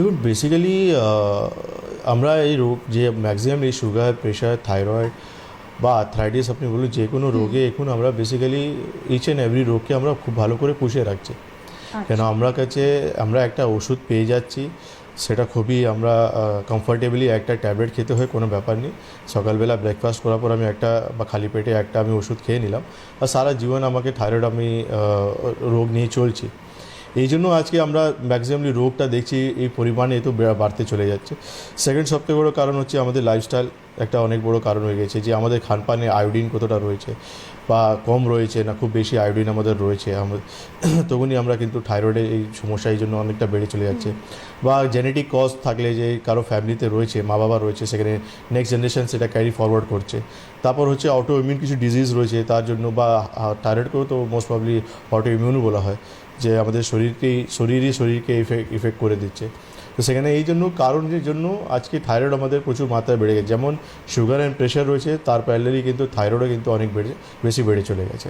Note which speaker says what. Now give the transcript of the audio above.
Speaker 1: দেখুন বেসিক্যালি আমরা এই রোগ যে ম্যাক্সিমাম এই সুগার প্রেশার থাইরয়েড বা আর্থ্রাইটিস আপনি বলুন যে কোনো রোগে এখন আমরা বেসিক্যালি ইচ অ্যান্ড এভরি রোগকে আমরা খুব ভালো করে পুষিয়ে রাখছি। কেন আমরা কাছে আমরা একটা ওষুধ পেয়ে যাচ্ছি সেটা খুবই আমরা কমফর্টেবলি একটা ট্যাবলেট খেতে হয় কোনো ব্যাপার নেই। সকালবেলা ব্রেকফাস্ট করার পর আমি একটা বা খালি পেটে একটা আমি ওষুধ খেয়ে নিলাম। আর সারা জীবন আমাকে থাইরয়েড আমি রোগ নিয়ে চলছি। এই জন্য আজকে আমরা ম্যাক্সিমামলি রোগটা দেখছি, এই পরিমাণে এত বাড়তে চলে যাচ্ছে। সেকেন্ড সবথেকে বড় কারণ হচ্ছে আমাদের লাইফস্টাইল একটা অনেক বড় কারণ হয়ে গেছে যে আমাদের খানপানে আয়োডিন কতটা রয়েছে বা কম রয়েছে না খুব বেশি আয়োডিন আমাদের রয়েছে। আমাদের তখনই আমরা কিন্তু থাইরয়েডের এই সমস্যা এই জন্য অনেকটা বেড়ে চলে যাচ্ছে। বা জেনেটিক কজ থাকলে যে কারও ফ্যামিলিতে রয়েছে মা বাবা রয়েছে সেখানে নেক্সট জেনারেশন সেটা ক্যারি ফরওয়ার্ড করছে। তারপর হচ্ছে অটো ইমিউন কিছু ডিজিজ রয়েছে তার জন্য বা থাইরয়েডকেও তো মোস্ট প্রবলি অটো ইমিউনও বলা হয় যে আমাদের শরীরকেই শরীরই শরীরকে ইফেক্ট ইফেক্ট করে দিচ্ছে। তো সেখানে এই জন্য কারণের জন্য আজকে থাইরয়েড আমাদের প্রচুর মাত্রায় বেড়ে গেছে। যেমন সুগার অ্যান্ড প্রেশার রয়েছে, তার প্যারালালি কিন্তু থাইরয়েডও কিন্তু অনেক বেড়ে, বেশি বেড়ে চলে গেছে।